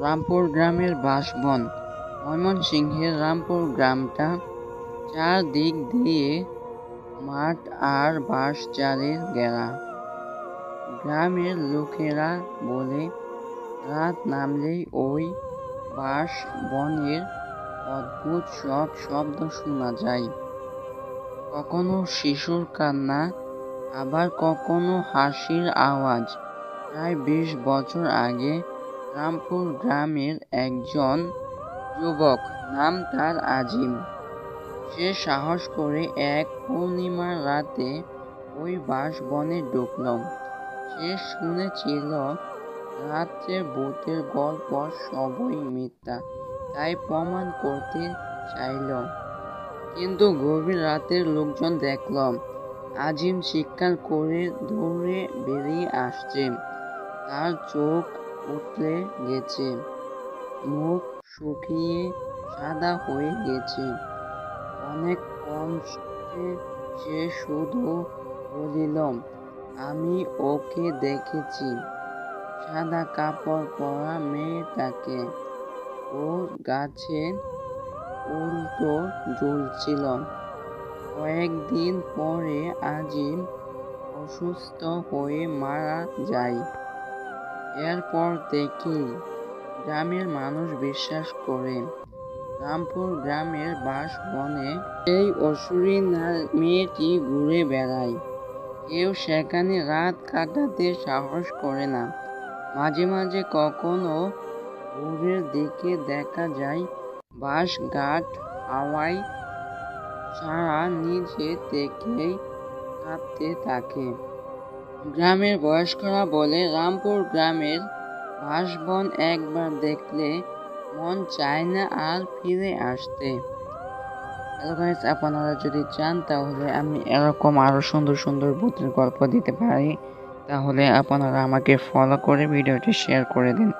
রামপুর গ্রামের বাসবন। ময়মনসিংহের রামপুর গ্রামটা চারদিক দিয়ে মাঠ আর বাঁশঝাড়ের ঘেরা গ্রামের লোকেরা বলে, রাত নামলেই ওই বাঁশ বনের অদ্ভুত সব শব্দ শোনা যায়। কখনো শিশুর কান্না, আবার কখনো হাসির আওয়াজ। প্রায় বিশ বছর আগে রামপুর গ্রামের একজন যুবক, নাম তার আজিম। সে সাহস করে এক পূর্ণিমার রাতে ওই বাঁশবনে ঢুকল। সে শুনেছিল, রাত্রে ভূতের গল্প সবই মিথ্যা, তাই প্রমাণ করতে চাইল। কিন্তু গভীর রাতের লোকজন দেখল, আজিম চিৎকার করে দৌড়ে বেরিয়ে আসছে। তার চোখ উতলে গেছে। মুখ শুকিয়ে সাদা হয়ে গেছে। অনেক কষ্টে সে শুধু বলিল, আমি ওকে দেখেছি। সাদা কাপড় পরা মেয়েটাকে। ও গাছে উল্টো ঝুলছিল। কয়েকদিন পরে আজিম অসুস্থ হয়ে মারা যায়। এরপর থেকে গ্রামের মানুষ বিশ্বাস করে। রামপুর গ্রামের বাস বনে এই অসুরী মেয়েটি ঘুরে বেড়ায়। কেউ সেখানে রাত কাটাতে সাহস করে না। মাঝে মাঝে কখনো ভোরের দিকে দেখা যায়, বাঁশ ঘাট হাওয়ায় সারা নিজে থেকেই কাঁপতে থাকে। গ্রামের বয়স্করা বলে, রামপুর গ্রামের বাসবন একবার দেখলে মন চায় না আর ফিরে আসতে। হ্যালো গাইজ আপনারা যদি চান তাহলে আমি এরকম আরও সুন্দর সুন্দর বুদ্ধির গল্প দিতে পারি। তাহলে আপনারা আমাকে ফলো করে ভিডিওটি শেয়ার করে দিন।